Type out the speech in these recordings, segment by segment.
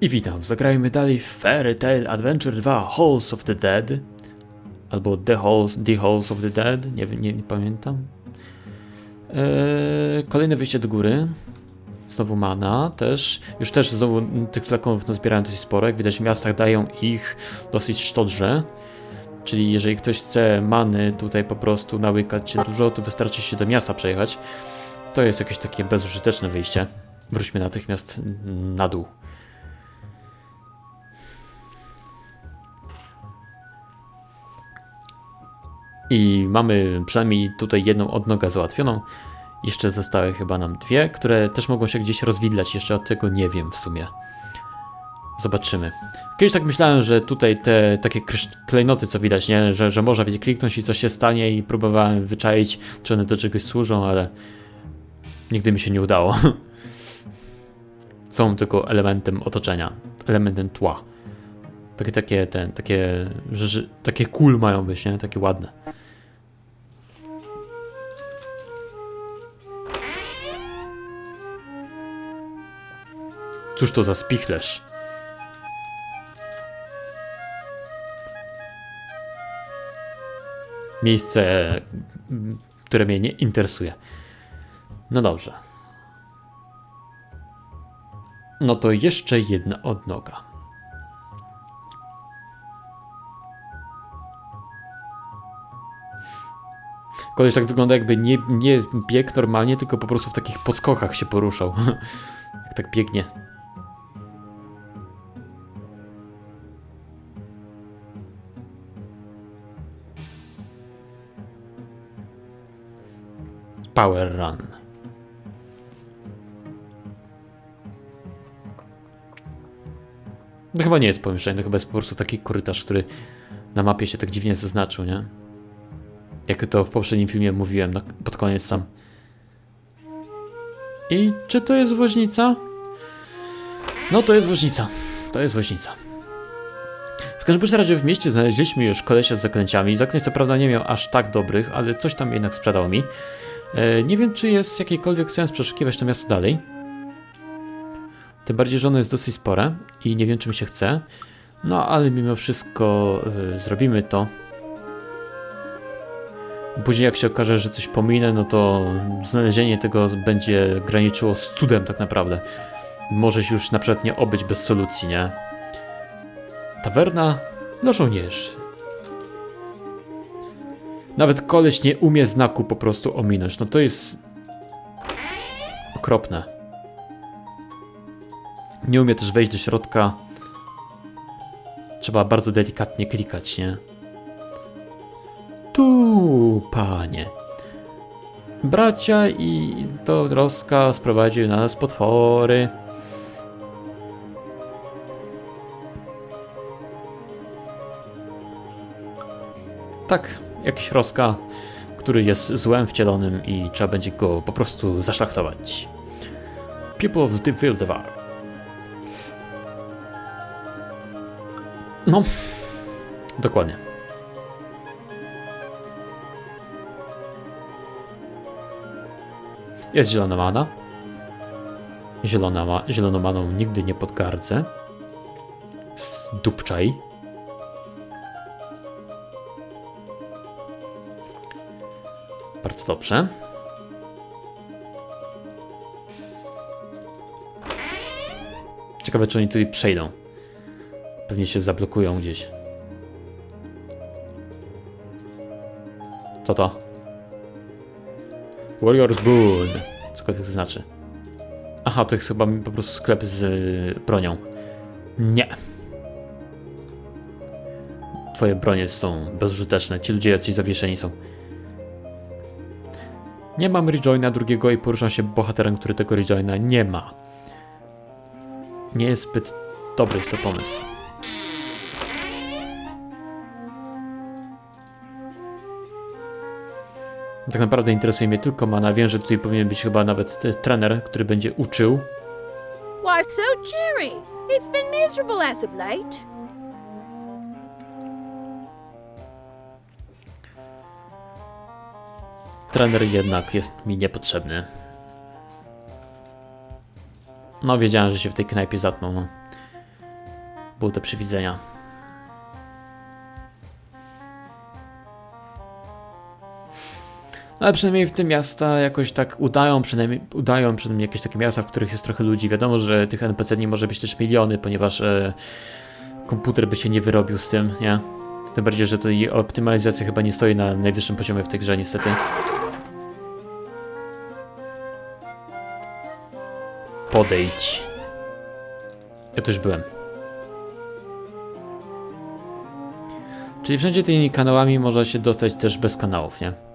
I witam, zagrajmy dalej w Fairy Tail Adventure 2 Halls of the Dead albo The Halls, the Halls of the Dead, nie, nie, nie pamiętam. Eee, kolejne wyjście do góry. Znowu mana też. Już też znowu tych flakonów nazbierałem dosyć sporo. Jak widać w miastach dają ich dosyć szczodrze. Czyli jeżeli ktoś chce many tutaj po prostu nałykać się dużo, to wystarczy się do miasta przejechać. To jest jakieś takie bezużyteczne wyjście. Wróćmy natychmiast na dół. I mamy przynajmniej tutaj jedną odnogę załatwioną. Jeszcze zostały chyba nam dwie, które też mogą się gdzieś rozwidlać. Jeszcze od tego nie wiem w sumie. Zobaczymy. Kiedyś tak myślałem, że tutaj te takie klejnoty, co widać, nie? Że, że można wiecie, kliknąć i coś się stanie i próbowałem wyczaić, czy one do czegoś służą, ale nigdy mi się nie udało. Są tylko elementem otoczenia, elementem tła. Takie, takie, ten, takie, że, że, takie kul mają być, nie? Takie ładne. Cóż to za spichlerz? Miejsce, które mnie nie interesuje. No dobrze. No to jeszcze jedna odnoga. Koleś tak wygląda jakby nie, nie biegł normalnie, tylko po prostu w takich podskokach się poruszał. Jak tak biegnie. Power Run. To chyba nie jest pomieszczenie, to chyba jest po prostu taki korytarz, który na mapie się tak dziwnie zaznaczył, nie? Jak to w poprzednim filmie mówiłem na, pod koniec sam. I czy to jest woźnica? No to jest woźnica. To jest woźnica. W każdym razie w mieście znaleźliśmy już kolesia z zaklęciami. Zaklęć co prawda nie miał aż tak dobrych, ale coś tam jednak sprzedał mi. E, nie wiem, czy jest jakikolwiek sens przeszukiwać to miasto dalej. Tym bardziej, że ono jest dosyć spore i nie wiem, czy mi się chce. No, ale mimo wszystko e, zrobimy to. Później jak się okaże, że coś pominę, no to znalezienie tego będzie graniczyło z cudem tak naprawdę. Może się już na przykład nie obyć bez solucji, nie? Tawerna dla żołnierzy. Nawet koleś nie umie znaku po prostu ominąć. No to jest okropne. Nie umie też wejść do środka. Trzeba bardzo delikatnie klikać, nie? Tu, panie. Bracia i to troska sprowadził na nas potwory. Tak, jakiś roska, który jest złem wcielonym i trzeba będzie go po prostu zaszlachtować. People of the Wildewar. No, dokładnie. Jest zielona mana. Zielona ma, zieloną maną nigdy nie podgardzę. Zdupczaj. Bardzo dobrze. Ciekawe, czy oni tutaj przejdą. Pewnie się zablokują gdzieś. To to. Warrior's Boon. Cokolwiek to znaczy. Aha, to jest chyba po prostu sklep z y, bronią. Nie. Twoje bronie są bezużyteczne. Ci ludzie jacyś zawieszeni są. Nie mam rejoina drugiego i poruszam się bohaterem, który tego rejoina nie ma. Nie jest zbyt dobry jest to pomysł. Tak naprawdę interesuje mnie tylko mana. Wiem, że tutaj powinien być chyba nawet trener, który będzie uczył. Why so cheery? It's been miserable as of late. Trener jednak jest mi niepotrzebny. No, wiedziałem, że się w tej knajpie zatną. No. Były te przywidzenia. Ale przynajmniej w te miasta jakoś tak udają, przynajmniej udają przynajmniej jakieś takie miasta, w których jest trochę ludzi. Wiadomo, że tych NPC nie może być też miliony, ponieważ e, komputer by się nie wyrobił z tym, nie? Tym bardziej, że to jej optymalizacja chyba nie stoi na najwyższym poziomie w tej grze, niestety. Podejdź. Ja tu już byłem. Czyli wszędzie tymi kanałami można się dostać też bez kanałów, nie?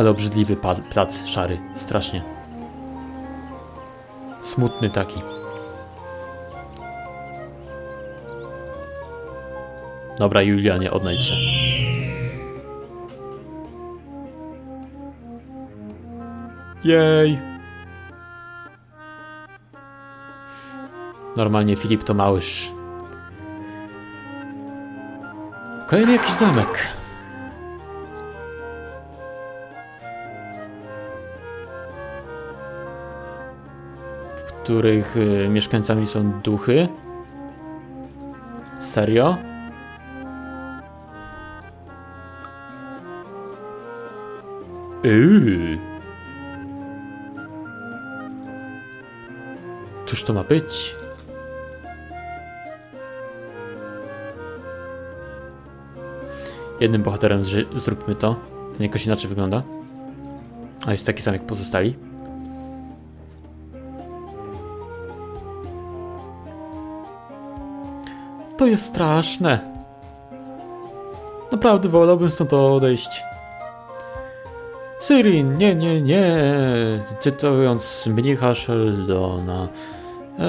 Ale obrzydliwy plac szary, strasznie. Smutny taki. Dobra, Julianie, odnajdź się. Jej! Normalnie Filip to małyż. Kolejny jakiś zamek. Których y, mieszkańcami są duchy. Serio? Yy. Cóż to ma być? Jednym bohaterem zróbmy to. Ten jakoś inaczej wygląda. A jest taki sam jak pozostali. To jest straszne. Naprawdę wolałbym stąd odejść. Syrin, nie, nie, nie. Cytując mnicha Sheldona. Eee,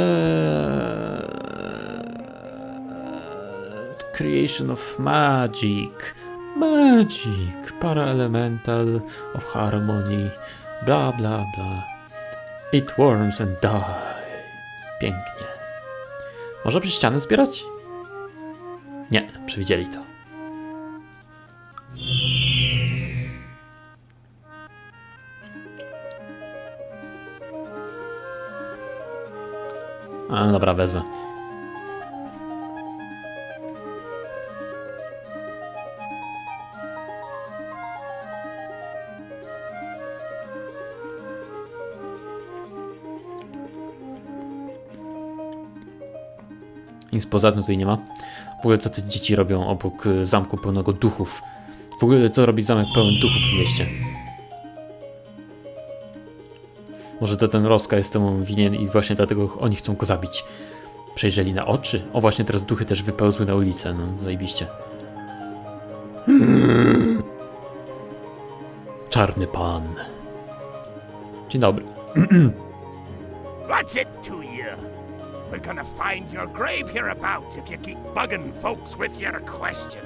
creation of magic. Magic. Paraelemental of harmony. Bla, bla, bla. It worms and die. Pięknie. Można przez ścianę zbierać? Nie, przewidzieli to. A, no dobra, wezmę. Nic poza tym tutaj nie ma. W ogóle co te dzieci robią obok y, zamku pełnego duchów? W ogóle co robi zamek pełen duchów w mieście? Może to ten Roska jest temu winien i właśnie dlatego oni chcą go zabić. Przejrzeli na oczy. O właśnie teraz duchy też wypełzły na ulicę. No zajebiście. Czarny pan. Dzień dobry. What's it to you? We're gonna find your grave hereabouts if you keep bugging folks with your questions.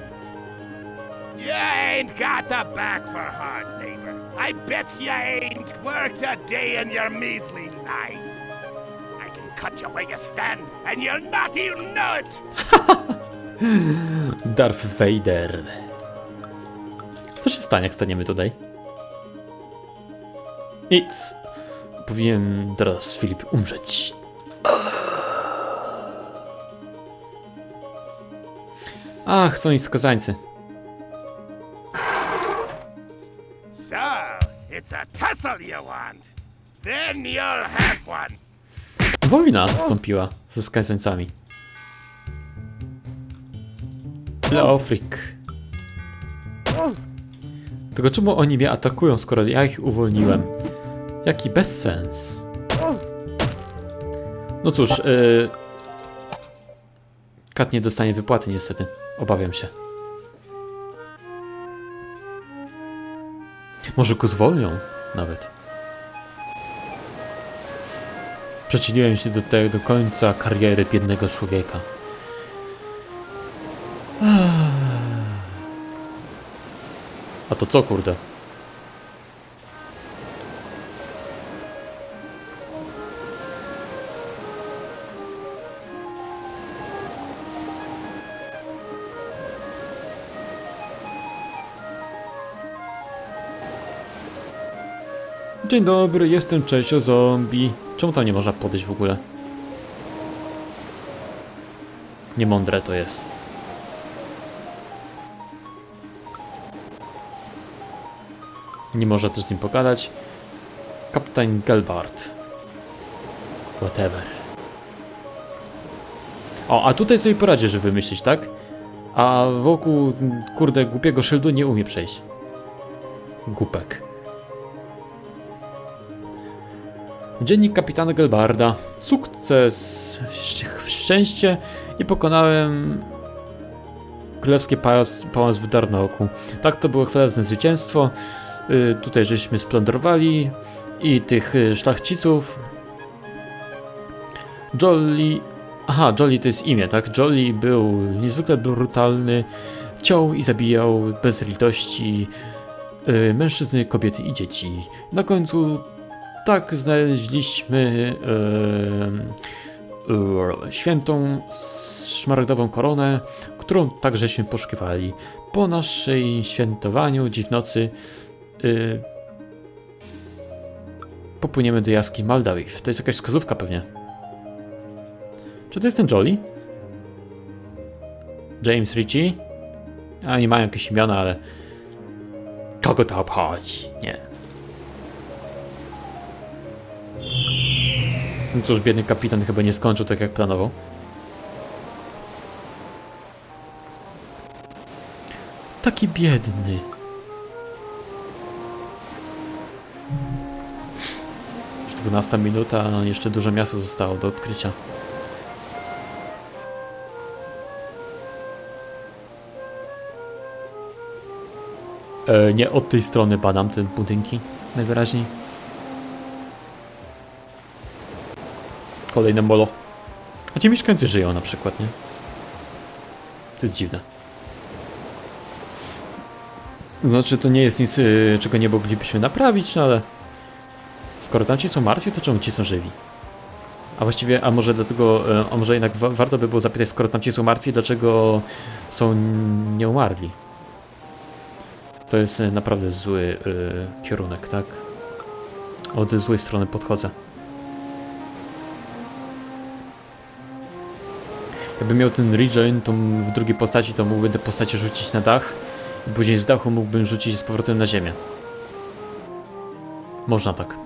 You ain't got the back for hard labor. I bet you ain't worked a day in your measly life. I can cut you where you stand, and you'll not even know it. Darth Vader. Co się stanie, jak staniemy tutaj? Nic. Powinien teraz Filip umrzeć. Ach, są i skazańcy. So, it's a tussle you want. Then you'll have one. Wojna nastąpiła ze skazańcami. Leofrik. Tylko czemu oni mnie atakują, skoro ja ich uwolniłem? Jaki bezsens. No cóż, yy... Kat nie dostanie wypłaty niestety. Obawiam się. Może go zwolnią nawet. Przyczyniłem się do tego do końca kariery biednego człowieka. A to co kurde? Dzień dobry, jestem Czesio Zombie. Czemu tam nie można podejść w ogóle? Niemądre to jest. Nie można też z nim pogadać. Kapitan Gelbart. Whatever. O, a tutaj sobie poradzie, żeby wymyślić, tak? A wokół, kurde, głupiego szyldu nie umie przejść. Głupek. Dziennik kapitana Gelbarda. Sukces, szcz- szczęście i pokonałem królewski pałac, pałac w Darnoku. Tak, to było chwalebne zwycięstwo. Y, tutaj żeśmy splądrowali i tych y, szlachciców. Jolly... Aha, Jolly to jest imię, tak? Jolly był niezwykle brutalny. Chciał i zabijał bez litości y, mężczyzny, kobiety i dzieci. Na końcu tak znaleźliśmy e, e, świętą szmaragdową koronę, którą takżeśmy poszukiwali. Po naszej świętowaniu dziś w nocy e, popłyniemy do jaskini Maldawiw. To jest jakaś wskazówka pewnie. Czy to jest ten Jolly? James Ritchie? A nie mają jakieś imiona, ale... Kogo to obchodzi? Nie. No cóż, biedny kapitan chyba nie skończył tak jak planował. Taki biedny. Już 12 minuta, a jeszcze dużo miasta zostało do odkrycia. E, nie od tej strony badam te budynki, najwyraźniej. Kolejne molo. A ci mieszkańcy żyją na przykład, nie? To jest dziwne. Znaczy, to nie jest nic, yy, czego nie moglibyśmy naprawić, no ale... Skoro tamci są martwi, to czemu ci są żywi? A właściwie, a może dlatego, yy, a może jednak wa warto by było zapytać, skoro tamci są martwi, dlaczego są nie umarli? To jest yy, naprawdę zły yy, kierunek, tak? Od złej strony podchodzę. Jakbym miał ten rejoin, to w drugiej postaci, to mógłbym te postacie rzucić na dach i później z dachu mógłbym rzucić z powrotem na ziemię. Można tak.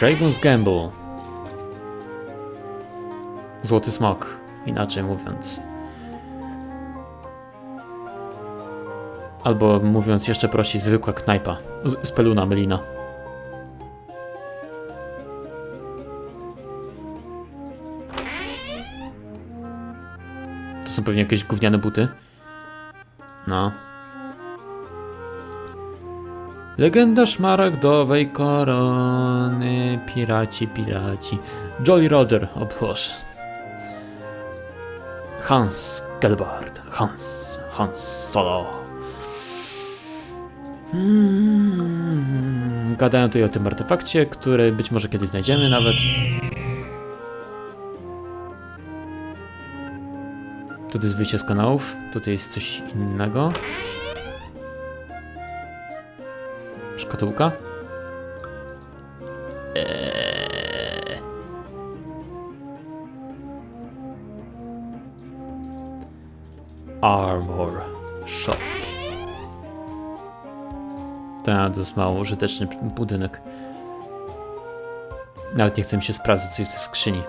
Dragon's Gamble. Złoty smok, inaczej mówiąc. Albo mówiąc jeszcze prościej, zwykła knajpa. Z, z peluna pewnie jakieś gówniane buty. No. Legenda szmaragdowej korony. Piraci, piraci. Jolly Roger, o Boże. Hans Gelbard. Hans. Hans Solo. Hmm. Gadają tutaj o tym artefakcie, który być może kiedyś znajdziemy nawet. Tutaj jest wyjście z kanałów, tutaj jest coś innego. Szkatułka. Eee. Armor Shop. Tak, to jest mało użyteczny budynek. Nawet nie chcę mi się sprawdzać, co jest w skrzyni.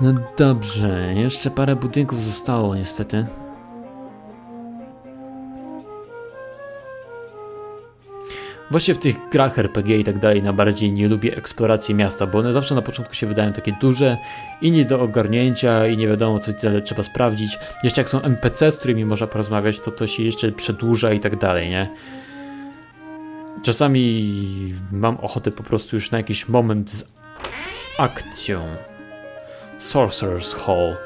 No dobrze, jeszcze parę budynków zostało niestety. Właśnie w tych grach RPG i tak dalej najbardziej nie lubię eksploracji miasta, bo one zawsze na początku się wydają takie duże i nie do ogarnięcia i nie wiadomo co trzeba sprawdzić. Jeszcze jak są NPC, z którymi można porozmawiać, to to się jeszcze przedłuża i tak dalej, nie? Czasami mam ochotę po prostu już na jakiś moment z akcją. Sorcerer's Hall.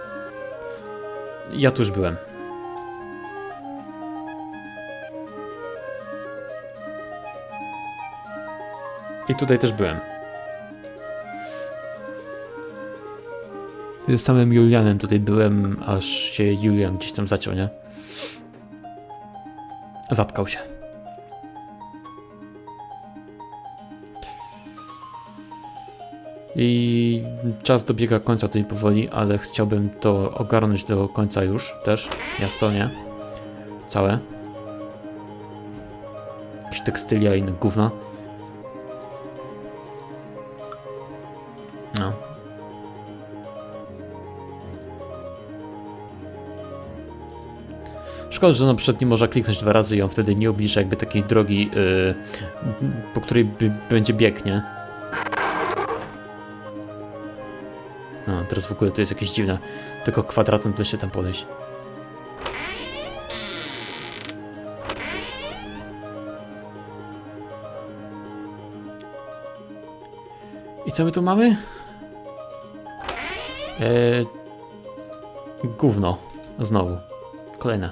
Ja tu już byłem. I tutaj też byłem. Z samym Julianem tutaj byłem, aż się Julian gdzieś tam zaciął, nie? Zatkał się. I czas dobiega końca tutaj powoli, ale chciałbym to ogarnąć do końca już też. Miasto, nie? Całe. Jakieś tekstylia i inne gówna. No. Szkoda, że na przykład nie można kliknąć dwa razy i on wtedy nie oblicza jakby takiej drogi, yy, po której będzie bieg, No, teraz w ogóle to jest jakieś dziwne. Tylko kwadratem da się tam podejść. I co my tu mamy? Eee, gówno. Znowu. Kolejne.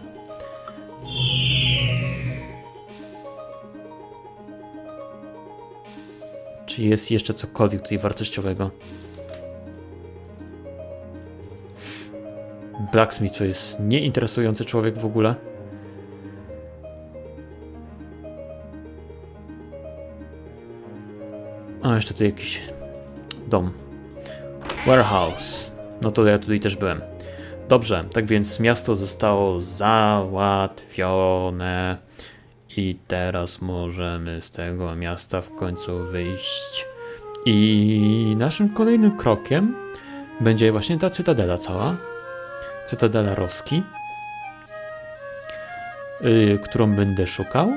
Czy jest jeszcze cokolwiek tutaj wartościowego? Blacksmith to jest nieinteresujący człowiek w ogóle. A, jeszcze tu jakiś dom. Warehouse. No to ja tutaj też byłem. Dobrze, tak więc miasto zostało załatwione. I teraz możemy z tego miasta w końcu wyjść. I naszym kolejnym krokiem będzie właśnie ta cytadela cała. Cytadela Roski, yy, którą będę szukał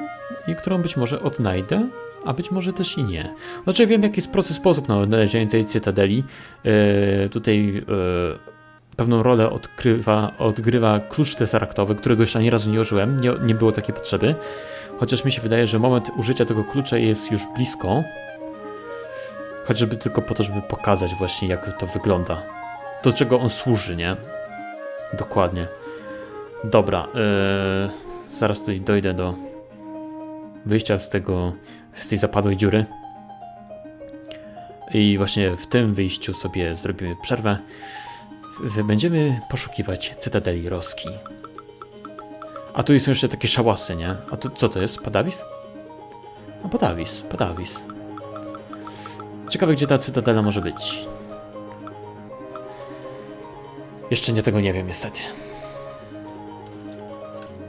i którą być może odnajdę, a być może też i nie. Znaczy wiem jaki jest proces sposób na odnalezienie tej cytadeli. Yy, tutaj yy, pewną rolę odkrywa, odgrywa klucz tesaraktowy, którego jeszcze ani razu nie użyłem, nie, nie było takiej potrzeby. Chociaż mi się wydaje, że moment użycia tego klucza jest już blisko. Chociażby tylko po to, żeby pokazać właśnie jak to wygląda. Do czego on służy, nie? Dokładnie. Dobra, yy, zaraz tutaj dojdę do wyjścia z tego, z tej zapadłej dziury. I właśnie w tym wyjściu sobie zrobimy przerwę. Będziemy poszukiwać Cytadeli Roski. A tu są jeszcze takie szałasy, nie? A to co to jest? Padawis? No Padawis, Padawis. Ciekawe, gdzie ta Cytadela może być. Jeszcze nie tego nie wiem, niestety.